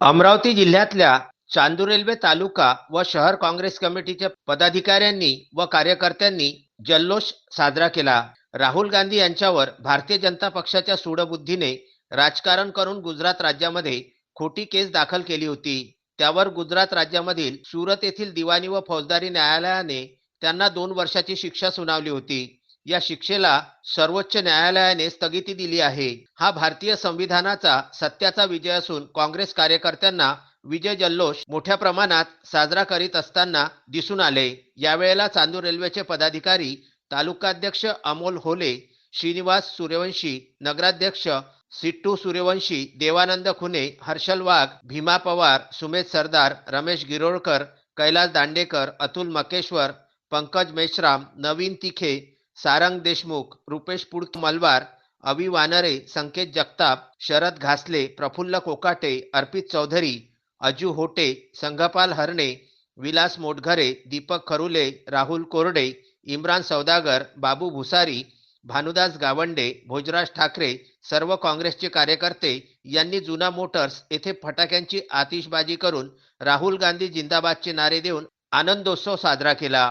अमरावती जिल्ह्यातल्या चांदूर रेल्वे तालुका व शहर काँग्रेस कमिटीच्या पदाधिकाऱ्यांनी व कार्यकर्त्यांनी जल्लोष साजरा केला. राहुल गांधी यांच्यावर भारतीय जनता पक्षाच्या सूडबुद्धीने राजकारण करून गुजरात राज्यामध्ये खोटी केस दाखल केली होती. त्यावर गुजरात राज्यामधील सुरत येथील दिवाणी व फौजदारी न्यायालयाने त्यांना दोन वर्षाची शिक्षा सुनावली होती. या शिक्षेला सर्वोच्च न्यायालयाने स्थगिती दिली आहे. हा भारतीय संविधानाचा सत्याचा विजय असून काँग्रेस कार्यकर्त्यांना विजय जल्लोष मोठ्या प्रमाणात साजरा करीत असताना दिसून आले. यावेळेला चांदूर रेल्वेचे पदाधिकारी तालुकाध्यक्ष अमोल होले श्रीनिवास सूर्यवंशी नगराध्यक्ष सिट्टू सूर्यवंशी देवानंद खुने हर्षल वाघ भीमा पवार सुमेध सरदार रमेश गिरोळकर कैलास दांडेकर अतुल मकेश्वर पंकज मेश्राम नवीन तिखे सारंग देशमुख रुपेश पुडत मलवार अवि वानरे संकेत जगताप शरद घासले प्रफुल्ल कोकाटे अर्पित चौधरी अजू होटे संघपाल हरणे विलास मोटघरे दीपक खरुले राहुल कोरडे इम्रान सौदागर बाबू भुसारी भानुदास गावंडे भोजराज ठाकरे सर्व काँग्रेसचे कार्यकर्ते यांनी जुना मोटर्स येथे फटाक्यांची आतिषबाजी करून राहुल गांधी जिंदाबादचे नारे देऊन आनंदोत्सव साजरा केला.